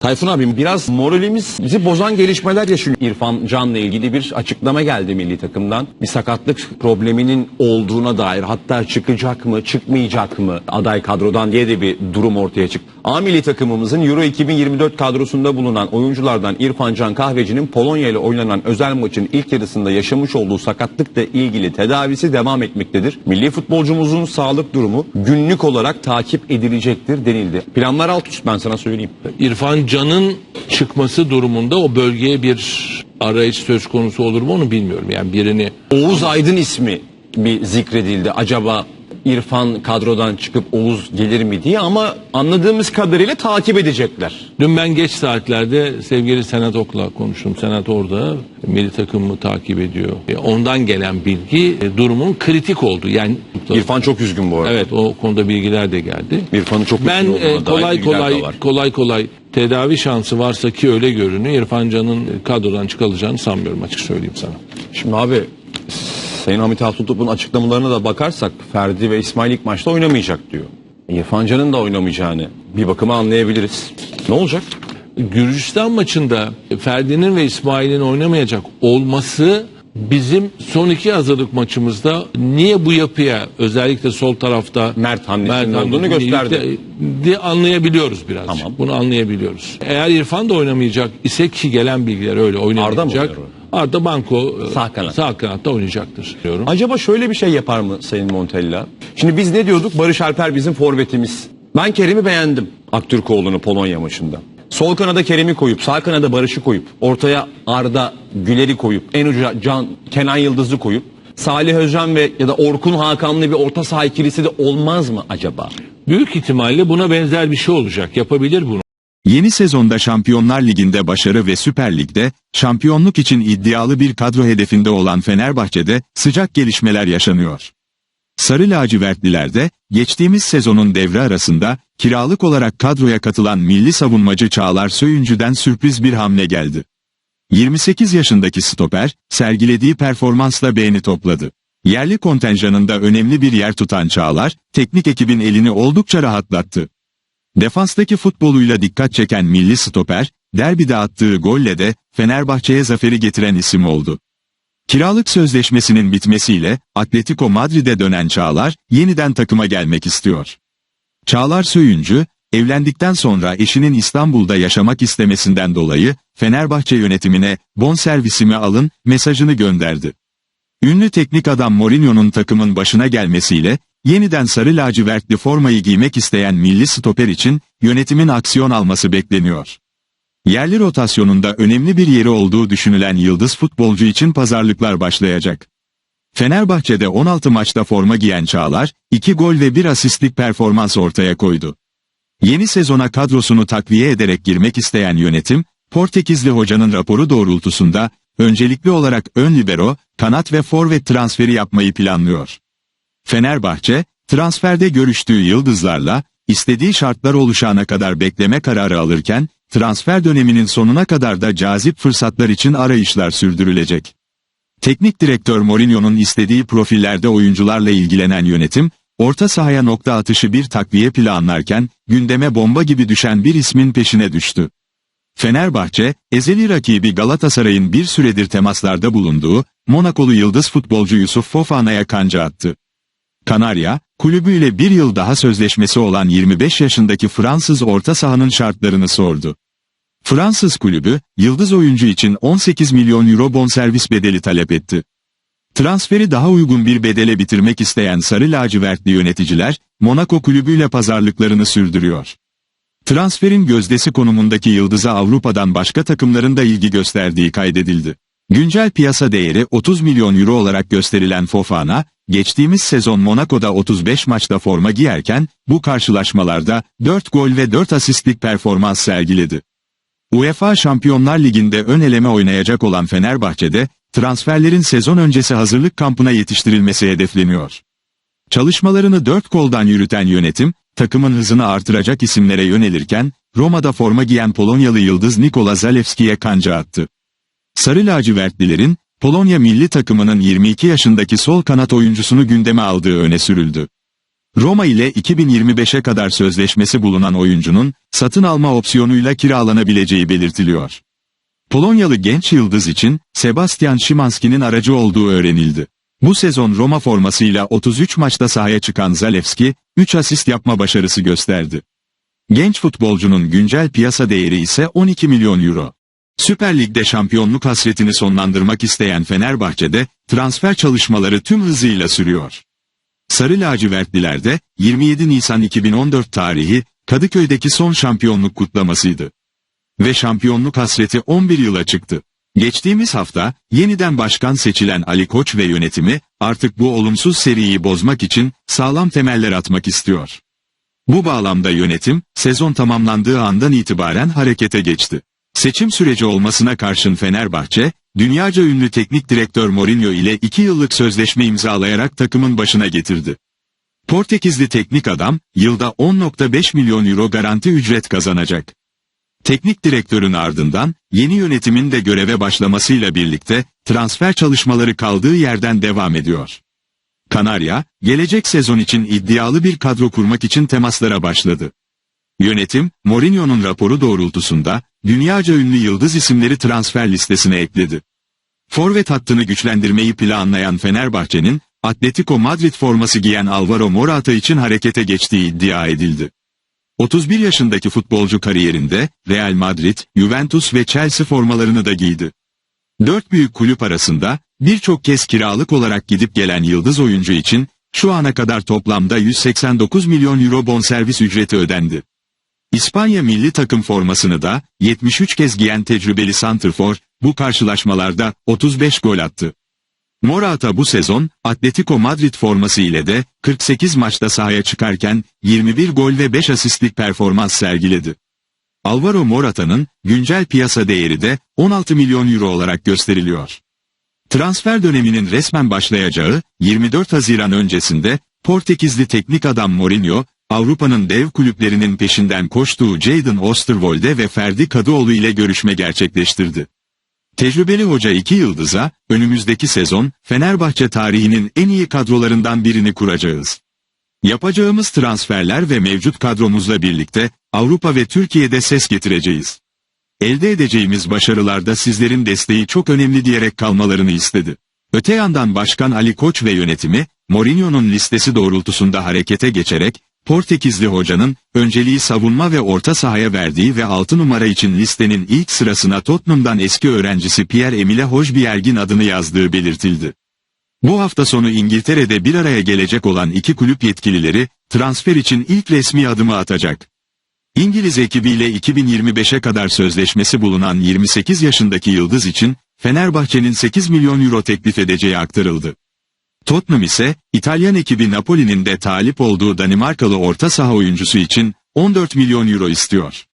Tayfun abim biraz moralimizi bozan gelişmeler yaşıyor. İrfan Can'la ilgili bir açıklama geldi milli takımdan. Bir sakatlık probleminin olduğuna dair hatta çıkacak mı çıkmayacak mı aday kadrodan diye de bir durum ortaya çıktı. A milli takımımızın Euro 2024 kadrosunda bulunan oyunculardan İrfan Can Kahveci'nin Polonya ile oynanan özel maçın ilk yarısında yaşamış olduğu sakatlıkla ilgili tedavisi devam etmektedir. Milli futbolcumuzun sağlık durumu günlük olarak takip edilecektir denildi. Planlar alt üst ben sana söyleyeyim. İrfan Can'ın çıkması durumunda o bölgeye bir arayış söz konusu olur mu onu bilmiyorum. Yani birini Oğuz Aydın ismi bir zikredildi. Acaba İrfan kadrodan çıkıp Oğuz gelir mi diye ama anladığımız kadarıyla takip edecekler. Dün ben geç saatlerde sevgili Senat Ok'la konuştum. Senat orada milli takımımı takip ediyor. E, Ondan gelen bilgi e, durumun kritik oldu. Yani İrfan çok üzgün bu arada. evet o konuda bilgiler de geldi. İrfan'ın çok Ben üzgün e, olduğuna dair kolay bilgiler de kolay var. kolay kolay tedavi şansı varsa ki öyle görünüyor. İrfan Can'ın kadrodan çıkarılacağını sanmıyorum açık söyleyeyim sana. Şimdi abi Sayın Hamit Altıntop'un açıklamalarına da bakarsak Ferdi ve İsmail ilk maçta oynamayacak diyor. İrfan Can'ın da oynamayacağını bir bakıma anlayabiliriz. Ne olacak? Gürcistan maçında Ferdi'nin ve İsmail'in oynamayacak olması bizim son iki hazırlık maçımızda niye bu yapıya özellikle sol tarafta Mert hamlesinin olduğunu gösterdi. de anlayabiliyoruz biraz. Tamam. Bunu anlayabiliyoruz. Eğer İrfan da oynamayacak ise ki gelen bilgiler öyle oynamayacak. oynar o? Arda Banko e, Sağ kanat. sağ kanatta oynayacaktır diyorum. Acaba şöyle bir şey yapar mı Sayın Montella? Şimdi biz ne diyorduk? Barış Alper bizim forvetimiz. Ben Kerim'i beğendim. Aktürkoğlu'nu Polonya maçında. Sol kanada Kerim'i koyup sağ kanada Barış'ı koyup ortaya Arda Güler'i koyup en uca Can Kenan Yıldız'ı koyup Salih Özcan ve ya da Orkun Hakanlı bir orta saha ikilisi de olmaz mı acaba? Büyük ihtimalle buna benzer bir şey olacak. Yapabilir bunu. Yeni sezonda Şampiyonlar Ligi'nde başarı ve Süper Lig'de şampiyonluk için iddialı bir kadro hedefinde olan Fenerbahçe'de sıcak gelişmeler yaşanıyor. Sarı lacivertliler geçtiğimiz sezonun devre arasında kiralık olarak kadroya katılan milli savunmacı Çağlar Söyüncü'den sürpriz bir hamle geldi. 28 yaşındaki stoper sergilediği performansla beğeni topladı. Yerli kontenjanında önemli bir yer tutan Çağlar, teknik ekibin elini oldukça rahatlattı. Defanstaki futboluyla dikkat çeken milli stoper, derbide attığı golle de Fenerbahçe'ye zaferi getiren isim oldu. Kiralık sözleşmesinin bitmesiyle Atletico Madrid'e dönen Çağlar yeniden takıma gelmek istiyor. Çağlar Söyüncü, evlendikten sonra eşinin İstanbul'da yaşamak istemesinden dolayı Fenerbahçe yönetimine bonservisimi alın mesajını gönderdi. Ünlü teknik adam Mourinho'nun takımın başına gelmesiyle yeniden sarı lacivertli formayı giymek isteyen milli stoper için yönetimin aksiyon alması bekleniyor. Yerli rotasyonunda önemli bir yeri olduğu düşünülen yıldız futbolcu için pazarlıklar başlayacak. Fenerbahçe'de 16 maçta forma giyen Çağlar, 2 gol ve 1 asistlik performans ortaya koydu. Yeni sezona kadrosunu takviye ederek girmek isteyen yönetim, Portekizli hocanın raporu doğrultusunda, öncelikli olarak ön libero, kanat ve forvet transferi yapmayı planlıyor. Fenerbahçe, transferde görüştüğü yıldızlarla, istediği şartlar oluşana kadar bekleme kararı alırken, transfer döneminin sonuna kadar da cazip fırsatlar için arayışlar sürdürülecek. Teknik direktör Mourinho'nun istediği profillerde oyuncularla ilgilenen yönetim, orta sahaya nokta atışı bir takviye planlarken, gündeme bomba gibi düşen bir ismin peşine düştü. Fenerbahçe, ezeli rakibi Galatasaray'ın bir süredir temaslarda bulunduğu, Monakolu yıldız futbolcu Yusuf Fofana'ya kanca attı. Kanarya, kulübüyle bir yıl daha sözleşmesi olan 25 yaşındaki Fransız orta sahanın şartlarını sordu. Fransız kulübü, yıldız oyuncu için 18 milyon euro bonservis bedeli talep etti. Transferi daha uygun bir bedele bitirmek isteyen sarı lacivertli yöneticiler, Monaco kulübüyle pazarlıklarını sürdürüyor. Transferin gözdesi konumundaki yıldıza Avrupa'dan başka takımların da ilgi gösterdiği kaydedildi. Güncel piyasa değeri 30 milyon euro olarak gösterilen Fofana, geçtiğimiz sezon Monaco'da 35 maçta forma giyerken, bu karşılaşmalarda 4 gol ve 4 asistlik performans sergiledi. UEFA Şampiyonlar Ligi'nde ön eleme oynayacak olan Fenerbahçe'de, transferlerin sezon öncesi hazırlık kampına yetiştirilmesi hedefleniyor. Çalışmalarını dört koldan yürüten yönetim, takımın hızını artıracak isimlere yönelirken, Roma'da forma giyen Polonyalı yıldız Nikola Zalewski'ye kanca attı. Sarı lacivertlilerin, Polonya milli takımının 22 yaşındaki sol kanat oyuncusunu gündeme aldığı öne sürüldü. Roma ile 2025'e kadar sözleşmesi bulunan oyuncunun satın alma opsiyonuyla kiralanabileceği belirtiliyor. Polonyalı genç yıldız için Sebastian Szymanski'nin aracı olduğu öğrenildi. Bu sezon Roma formasıyla 33 maçta sahaya çıkan Zalewski, 3 asist yapma başarısı gösterdi. Genç futbolcunun güncel piyasa değeri ise 12 milyon euro. Süper Lig'de şampiyonluk hasretini sonlandırmak isteyen Fenerbahçe'de transfer çalışmaları tüm hızıyla sürüyor. Sarı lacivertlilerde 27 Nisan 2014 tarihi Kadıköy'deki son şampiyonluk kutlamasıydı. Ve şampiyonluk hasreti 11 yıla çıktı. Geçtiğimiz hafta yeniden başkan seçilen Ali Koç ve yönetimi artık bu olumsuz seriyi bozmak için sağlam temeller atmak istiyor. Bu bağlamda yönetim sezon tamamlandığı andan itibaren harekete geçti. Seçim süreci olmasına karşın Fenerbahçe, dünyaca ünlü teknik direktör Mourinho ile 2 yıllık sözleşme imzalayarak takımın başına getirdi. Portekizli teknik adam, yılda 10.5 milyon euro garanti ücret kazanacak. Teknik direktörün ardından, yeni yönetimin de göreve başlamasıyla birlikte, transfer çalışmaları kaldığı yerden devam ediyor. Kanarya, gelecek sezon için iddialı bir kadro kurmak için temaslara başladı. Yönetim, Mourinho'nun raporu doğrultusunda, dünyaca ünlü yıldız isimleri transfer listesine ekledi. Forvet hattını güçlendirmeyi planlayan Fenerbahçe'nin, Atletico Madrid forması giyen Alvaro Morata için harekete geçtiği iddia edildi. 31 yaşındaki futbolcu kariyerinde, Real Madrid, Juventus ve Chelsea formalarını da giydi. Dört büyük kulüp arasında, birçok kez kiralık olarak gidip gelen yıldız oyuncu için, şu ana kadar toplamda 189 milyon euro bonservis ücreti ödendi. İspanya milli takım formasını da 73 kez giyen tecrübeli santrfor bu karşılaşmalarda 35 gol attı. Morata bu sezon Atletico Madrid forması ile de 48 maçta sahaya çıkarken 21 gol ve 5 asistlik performans sergiledi. Alvaro Morata'nın güncel piyasa değeri de 16 milyon euro olarak gösteriliyor. Transfer döneminin resmen başlayacağı 24 Haziran öncesinde Portekizli teknik adam Mourinho, Avrupa'nın dev kulüplerinin peşinden koştuğu Jadon Osterwolde ve Ferdi Kadıoğlu ile görüşme gerçekleştirdi. Tecrübeli hoca iki yıldıza, önümüzdeki sezon, Fenerbahçe tarihinin en iyi kadrolarından birini kuracağız. Yapacağımız transferler ve mevcut kadromuzla birlikte, Avrupa ve Türkiye'de ses getireceğiz. Elde edeceğimiz başarılarda sizlerin desteği çok önemli diyerek kalmalarını istedi. Öte yandan Başkan Ali Koç ve yönetimi, Mourinho'nun listesi doğrultusunda harekete geçerek, Portekizli hocanın, önceliği savunma ve orta sahaya verdiği ve 6 numara için listenin ilk sırasına Tottenham'dan eski öğrencisi Pierre-Emile Hojbjerg'in adını yazdığı belirtildi. Bu hafta sonu İngiltere'de bir araya gelecek olan iki kulüp yetkilileri, transfer için ilk resmi adımı atacak. İngiliz ekibiyle 2025'e kadar sözleşmesi bulunan 28 yaşındaki yıldız için, Fenerbahçe'nin 8 milyon euro teklif edeceği aktarıldı. Tottenham ise, İtalyan ekibi Napoli'nin de talip olduğu Danimarkalı orta saha oyuncusu için 14 milyon euro istiyor.